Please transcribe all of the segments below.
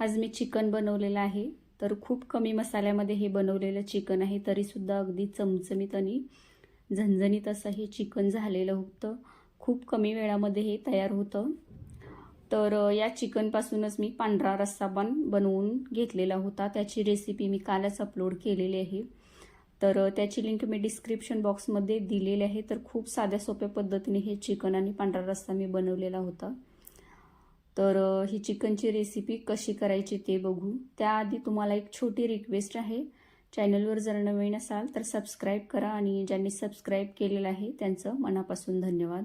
आज मी चिकन बनवलेलं आहे. तर खूप कमी मसाल्यामध्ये हे बनवलेलं चिकन आहे. तरीसुद्धा अगदी चमचमीत आणि झणझणीत असं हे चिकन झालेलं होतं. खूप कमी वेळामध्ये हे तयार होतं. तर या चिकनपासूनच मी पांढरा रस्सा पण बनवून घेतलेला होता. त्याची रेसिपी मी कालच अपलोड केलेली आहे. तर त्याची लिंक मी डिस्क्रिप्शन बॉक्समध्ये दिलेली आहे. तर खूप साध्या सोप्या पद्धतीने हे चिकन आणि पांढरा रस्सा मी बनवलेला होता. तर ही चिकनची रेसिपी कशी करायची ते बघू. त्याआधी तुम्हाला एक छोटी रिक्वेस्ट आहे. चॅनलवर जर नवीन असाल तर सबस्क्राईब करा आणि ज्यांनी सबस्क्राईब केलेलं आहे त्यांचं मनापासून धन्यवाद.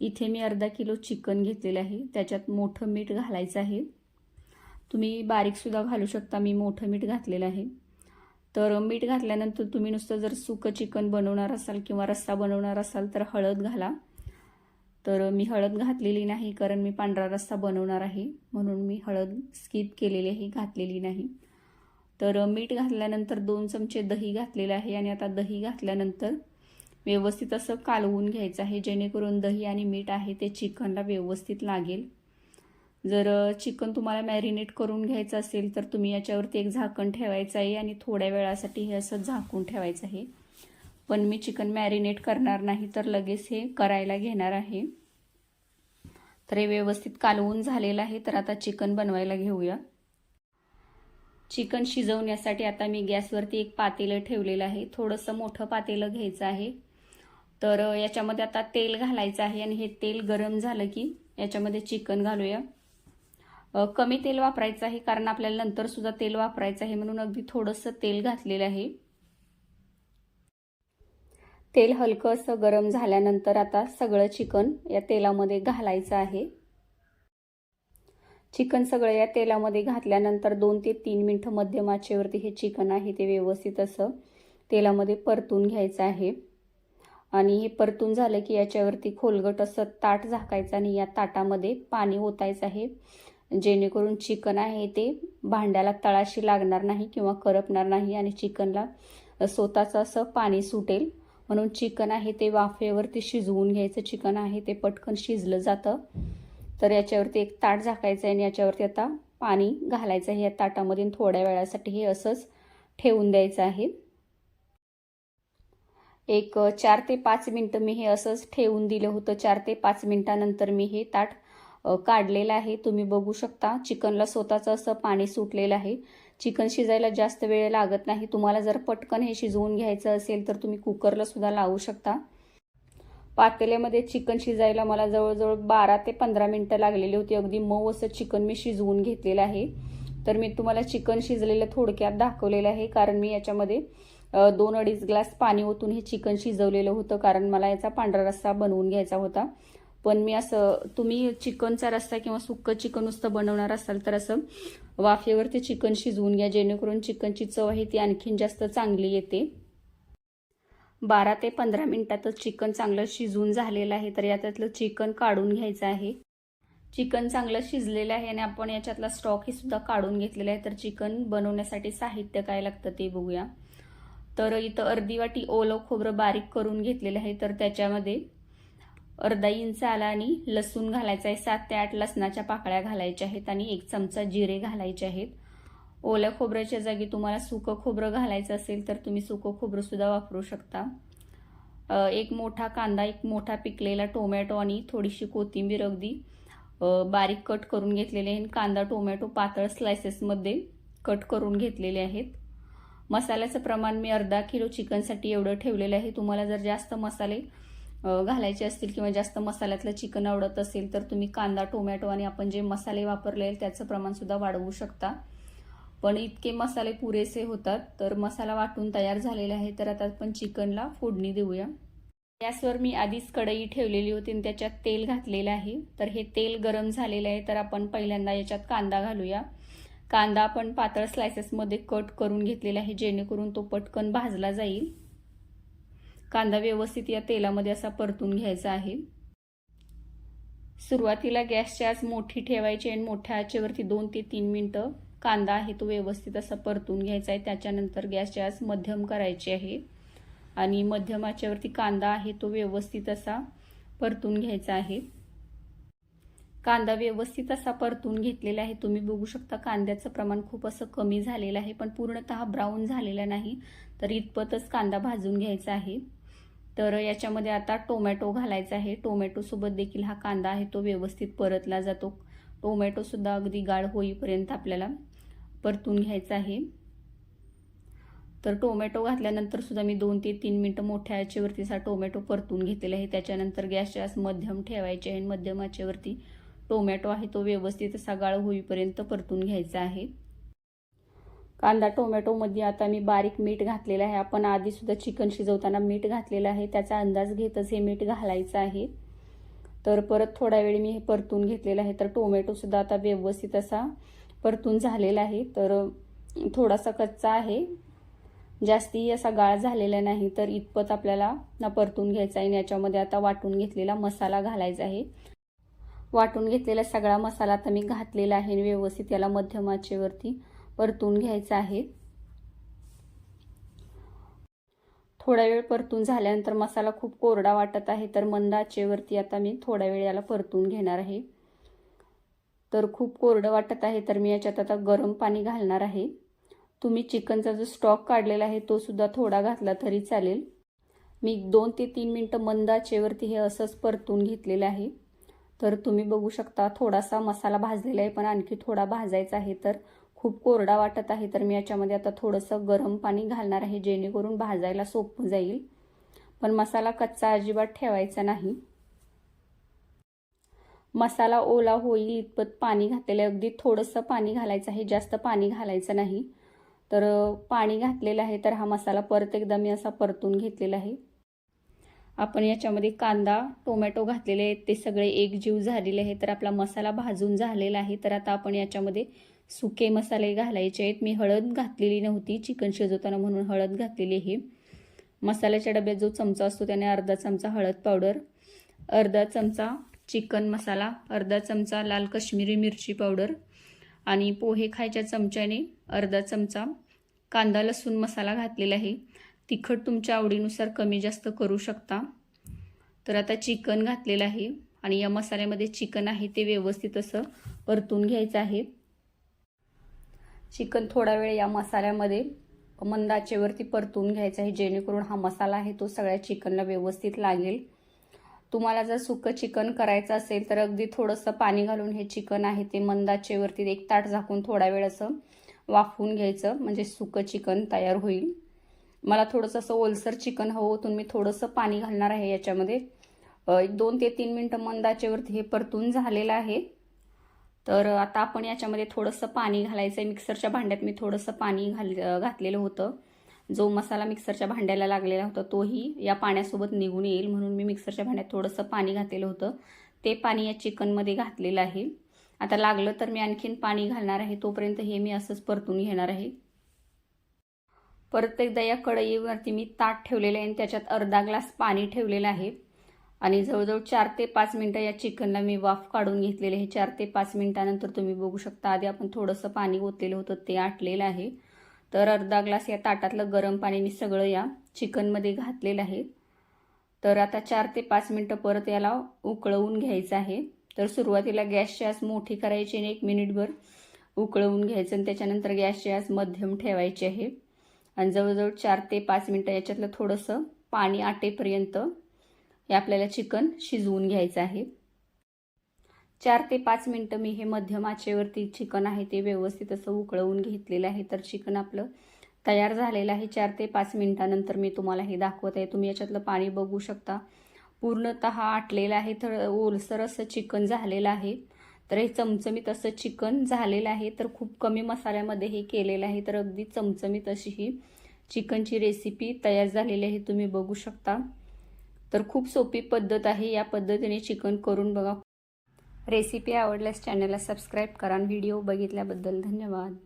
इथे मी अर्धा किलो चिकन घेतलेलं आहे. त्याच्यात मोठं मीठ घालायचं आहे. तुम्ही बारीकसुद्धा घालू शकता. मी मोठं मीठ घातलेलं आहे. तर मीठ घातल्यानंतर तुम्ही नुसतं जर सुकं चिकन बनवणार असाल किंवा रस्सा बनवणार असाल तर हळद घाला. तर मी हळद घातलेली नाही कारण मी पांढरा रस्सा बनवणार आहे. म्हणून मी हळद स्किप केलेली आहे घातलेली नाही. तर मीठ घातल्यानंतर दोन चमचे दही घातलेलं आहे आणि आता दही घातल्यानंतर व्यवस्थित असं कालवून घ्यायचं आहे. जेणेकरून दही आणि मीठ आहे ते चिकनला व्यवस्थित लागेल. जर चिकन तुम्हाला मॅरिनेट करून घ्यायचं असेल तर तुम्ही याच्यावरती एक झाकण ठेवायचं आहे आणि थोड्या वेळासाठी हे असं झाकून ठेवायचं आहे. पण मी चिकन मॅरिनेट करणार नाही तर लगेच हे करायला घेणार आहे. तर हे व्यवस्थित कालवून झालेलं आहे तर आता चिकन बनवायला घेऊया. चिकन शिजवण्यासाठी आता मी गॅसवरती एक पातेलं ठेवलेलं आहे. थोडंसं मोठं पातेलं घ्यायचं आहे. तर याच्यामध्ये आता तेल घालायचं आहे आणि हे तेल गरम झालं की याच्यामध्ये चिकन घालूया. कमी तेल वापरायचं आहे कारण आपल्याला नंतरसुद्धा तेल वापरायचं आहे म्हणून अगदी थोडंसं तेल घातलेलं आहे. तेल हलकं असं गरम झाल्यानंतर आता सगळं चिकन या तेलामध्ये घालायचं आहे. चिकन सगळं या तेलामध्ये घातल्यानंतर दोन ते तीन मिनटं मध्यम आचेवरती हे चिकन आहे ते व्यवस्थित असं तेलामध्ये परतून घ्यायचं आहे. आणि हे परतून झालं की याच्यावरती खोलगट असं ताट झाकायचं आणि या ताटामध्ये पाणी ओतायचं आहे. जेणेकरून चिकन आहे ते भांड्याला तळाशी लागणार नाही किंवा करपणार नाही आणि चिकनला स्वतःचं असं पाणी सुटेल. म्हणून चिकन आहे ते वाफेवरती शिजवून घ्यायचं. चिकन आहे ते पटकन शिजलं जातं. तर याच्यावरती एक ताट झाकायचं आहे आणि याच्यावरती आता पाणी घालायचं आहे. या ताटामध्ये थोड्या वेळासाठी हे असंच ठेवून द्यायचं आहे. एक चार ते पाच मिनटं मी हे असंच ठेवून दिलं होतं. चार ते पाच मिनटानंतर मी हे ताट काढलेलं आहे. तुम्ही बघू शकता चिकनला स्वतःचं असं पाणी सुटलेलं आहे. चिकन शिजायला जास्त वेळ लागत नाही. तुम्हाला जर पटकन हे शिजवून घ्यायचं असेल तर तुम्ही कुकरला सुद्धा लावू शकता. पातेल्यामध्ये चिकन शिजायला मला जवळजवळ बारा ते पंधरा मिनटं लागलेली होती. अगदी मऊ असं चिकन मी शिजवून घेतलेलं आहे. तर मी तुम्हाला चिकन शिजलेलं थोडक्यात दाखवलेलं आहे. कारण मी याच्यामध्ये दोन अडीच ग्लास पाणी ओतून हे चिकन शिजवलेलं होतं. कारण मला याचा पांढरा रस्सा बनवून घ्यायचा होता. पण मी असं तुम्ही चिकनचा रस्ता किंवा सुक्कं चिकन नुसतं बनवणार असाल तर असं वाफेवरती चिकन शिजवून घ्या. जेणेकरून चिकनची चव आहे ती आणखीन जास्त चांगली येते. बारा ते पंधरा मिनिटातच चिकन चांगलं शिजून झालेलं आहे तर याच्यातलं चिकन काढून घ्यायचं आहे. चिकन चांगलं शिजलेलं आहे आणि आपण याच्यातला स्टॉक हे सुद्धा काढून घेतलेला आहे तर चिकन बनवण्यासाठी साहित्य काय लागतं ते बघूया. तर इथं अर्धी वाटी ओलं खोबरं बारीक करून घेतलेलं आहे तर त्याच्यामध्ये अर्धा इंच आला आणि लसूण घालायचा आहे. सात ते आठ लसणाच्या पाकळ्या घालायच्या आहेत आणि एक चमचा जिरे घालायचे आहेत. ओल्या खोबऱ्याच्या जागी तुम्हाला सुकं खोबरं घालायचं असेल तर तुम्ही सुकं खोबरंसुद्धा वापरू शकता. एक मोठा कांदा एक मोठा पिकलेला टोमॅटो आणि थोडीशी कोथिंबीर अगदी बारीक कट करून घेतलेले आहे. कांदा टोमॅटो पातळ स्लायसेसमध्ये कट करून घेतलेले आहेत. मसाल्याचं प्रमाण मी अर्धा किलो चिकनसाठी एवढं ठेवलेलं आहे. तुम्हाला जर जास्त मसाले घालायचे असतील किंवा जास्त मसाल्यातलं चिकन आवडत असेल तर तुम्ही कांदा टोमॅटो आणि आपण जे मसाले वापरले त्याचं प्रमाणसुद्धा वाढवू शकता. पण इतके मसाले पुरेसे होतात तर मसाला वाटून तयार झालेला आहे तर आता आपण चिकनला फोडणी देऊया. गॅसवर मी आधीच कढई ठेवलेली होती आणि त्याच्यात तेल घातलेलं आहे. तर हे तेल गरम झालेलं आहे तर आपण पहिल्यांदा याच्यात कांदा घालूया. कांदा आपण पातळ स्लायसेसमध्ये कट करून घेतलेला आहे जेणेकरून तो पटकन भाजला जाईल. कांदा व्यवस्थित या तेलामध्ये असा परतून घ्यायचा आहे. सुरुवातीला गॅसची आज मोठी ठेवायची आणि मोठ्या आचेवरती दोन ते तीन मिनटं कांदा आहे तो व्यवस्थित असा परतून घ्यायचा आहे. त्याच्यानंतर गॅसची आज मध्यम करायची आहे. आणि मध्यम आचेवरती कांदा आहे तो व्यवस्थित असा परतून घ्यायचा आहे. कांदा व्यवस्थित असा परतून घेतलेला आहे. तुम्ही बघू शकता कांद्याचं प्रमाण खूप असं कमी झालेलं आहे. पण पूर्णतः ब्राऊन झालेला नाही. तर इतपतच कांदा भाजून घ्यायचा आहे. तर याच्यामध्ये आता टोमॅटो घालायचा आहे. टोमॅटोसोबत देखील हा कांदा आहे तो व्यवस्थित परतला जातो. टोमॅटोसुद्धा अगदी गाळ होईपर्यंत आपल्याला परतून घ्यायचा आहे. तर टोमॅटो घातल्यानंतर सुद्धा मी दोन ते तीन मिनटं मोठ्या आचेवरती असा टोमॅटो परतून घेतलेला आहे. त्याच्यानंतर गॅस गॅस मध्यम ठेवायचे आहे मध्यम आचेवरती टोमॅटो आहे तो व्यवस्थित असा गाळ होईपर्यंत परतून घ्यायचा आहे. कांदा टोमॅटोमध्ये आता मी बारीक मीठ घातलेलं आहे. आपण आधीसुद्धा चिकन शिजवताना मीठ घातलेलं आहे. त्याचा अंदाज घेतच हे मीठ घालायचं आहे. तर परत थोडा वेळ मी हे परतून घेतलेलं आहे. तर टोमॅटोसुद्धा आता व्यवस्थित असा परतून झालेला आहे. तर थोडासा कच्चा आहे. जास्ती असा गाळ झालेला नाही तर इतपत आपल्याला ना परतून घ्यायचा आहे. याच्यामध्ये आता वाटून घेतलेला मसाला घालायचा आहे. वाटून घेतलेला सगळा मसाला आता मी घातलेला आहे व्यवस्थित याला मध्यम आचेवरती परतून घ्यायचं आहे. थोडा वेळ परतून झाल्यानंतर मसाला खूप कोरडा वाटत आहे तर मंद आचेवरती आता मी थोडा वेळ याला परतून घेणार आहे. तर खूप कोरडं वाटत आहे तर मी याच्यात आता गरम पाणी घालणार आहे. तुम्ही चिकनचा जो स्टॉक काढलेला आहे तो सुद्धा थोडा घातला तरी चालेल. मी दोन ते तीन मिनटं मंद आचेवरती हे असंच परतून घेतलेलं आहे. तर तुम्ही बघू शकता थोडासा मसाला भाजलेला आहे पण आणखी थोडा भाजायचा आहे तर खूप कोरडा वाटत आहे तर मी याच्यामध्ये आता थोडंसं गरम पाणी घालणार आहे जेणेकरून भाजायला सोपं जाईल. पण मसाला कच्चा अजिबात ठेवायचा नाही. मसाला ओला होईल इतपत पाणी घातलेलं आहे. अगदी थोडंसं पाणी घालायचं आहे जास्त पाणी घालायचं नाही. तर पाणी घातलेलं आहे तर हा मसाला परत एकदा मी असा परतून घेतलेला आहे. आपण याच्यामध्ये कांदा टोमॅटो घातलेले आहेत ते सगळे एकजीव झालेले आहे तर आपला मसाला भाजून झालेला आहे. तर आता आपण याच्यामध्ये सुके मसाले घालायचे आहेत. मी हळद घातलेली नव्हती चिकन शिजवताना म्हणून हळद घातलेली आहे. मसाल्याच्या डब्यात जो चमचा असतो त्याने अर्धा चमचा हळद पावडर अर्धा चमचा चिकन मसाला अर्धा चमचा लाल कश्मीरी मिरची पावडर आणि पोहे खायच्या चमच्याने अर्धा चमचा कांदा लसूण मसाला घातलेला आहे. तिखट तुमच्या आवडीनुसार कमी जास्त करू शकता. तर आता चिकन घातलेलं आहे आणि या मसाल्यामध्ये चिकन आहे ते व्यवस्थित असं परतून घ्यायचं आहे. चिकन थोडा वेळ या मसाल्यामध्ये मंदाचेवरती परतून घ्यायचं आहे. जेणेकरून हा मसाला आहे तो सगळ्या चिकनला व्यवस्थित लागेल. तुम्हाला जर सुकं चिकन करायचं असेल तर अगदी थोडंसं पाणी घालून हे चिकन आहे ते मंदाचेवरती एक ताट झाकून थोडा वेळ असं वाफवून घ्यायचं म्हणजे सुकं चिकन तयार होईल. मला थोडंसं असं ओलसर चिकन हवं होतून मी थोडंसं पाणी घालणार आहे याच्यामध्ये. एक दोन ते तीन मिनटं मंदाचेवरती हे परतून झालेलं आहे. तर आता आपण याच्यामध्ये थोडंसं पाणी घालायचं आहे मिक्सरच्या भांड्यात मी थोडंसं पाणी घाल घातलेलं होतं. जो मसाला मिक्सरच्या भांड्याला लागलेला होता तोही या पाण्यासोबत निघून येईल म्हणून मी मिक्सरच्या भांड्यात थोडंसं पाणी घातलेलं होतं. ते पाणी या चिकनमध्ये घातलेलं आहे. आता लागलं तर मी आणखीन पाणी घालणार आहे. तोपर्यंत हे मी असंच परतून घेणार आहे. परत एकदा या कढईवरती मी ताट ठेवलेलं आहे आणि त्याच्यात अर्धा ग्लास पाणी ठेवलेलं आहे. आणि जवळजवळ चार ते पाच मिनटं या चिकनला मी वाफ काढून घेतलेले आहे. चार ते पाच मिनटानंतर तुम्ही बघू शकता आधी आपण थोडंसं पाणी ओतलेलं होतं ते आटलेलं आहे. तर अर्धा ग्लास या ताटातलं गरम पाणी मी सगळं या चिकनमध्ये घातलेलं आहे. तर आता चार ते पाच मिनटं परत याला उकळवून घ्यायचं आहे. तर सुरुवातीला गॅसची आस मोठी करायची आणि एक मिनिटभर उकळवून घ्यायचं आणि त्याच्यानंतर गॅसची आस मध्यम ठेवायची आहे. आणि जवळजवळ चार ते पाच मिनटं याच्यातलं थोडंसं पाणी आटेपर्यंत हे आपल्याला चिकन शिजवून घ्यायचं आहे. चार ते पाच मिनटं मी हे मध्यम आचेवरती चिकन आहे ते व्यवस्थित असं उकळवून घेतलेलं आहे. तर चिकन आपलं तयार झालेलं आहे. चार ते पाच मिनटानंतर मी तुम्हाला हे दाखवत आहे. तुम्ही याच्यातलं पाणी बघू शकता. पूर्णत आटलेलं आहे. तर ओलसर असं चिकन झालेलं आहे. तर हे चमचमीत असं चिकन झालेलं आहे. तर खूप कमी मसाल्यामध्ये हे केलेलं आहे. तर अगदी चमचमीत अशी ही चिकनची रेसिपी तयार झालेली आहे. तुम्ही बघू शकता. तर खूप सोपी पद्धत आहे. या पद्धतीने चिकन करून बघा. रेसिपी आवडल्यास चॅनलला सबस्क्राईब करा व्हिडिओ बघितल्याबद्दल धन्यवाद.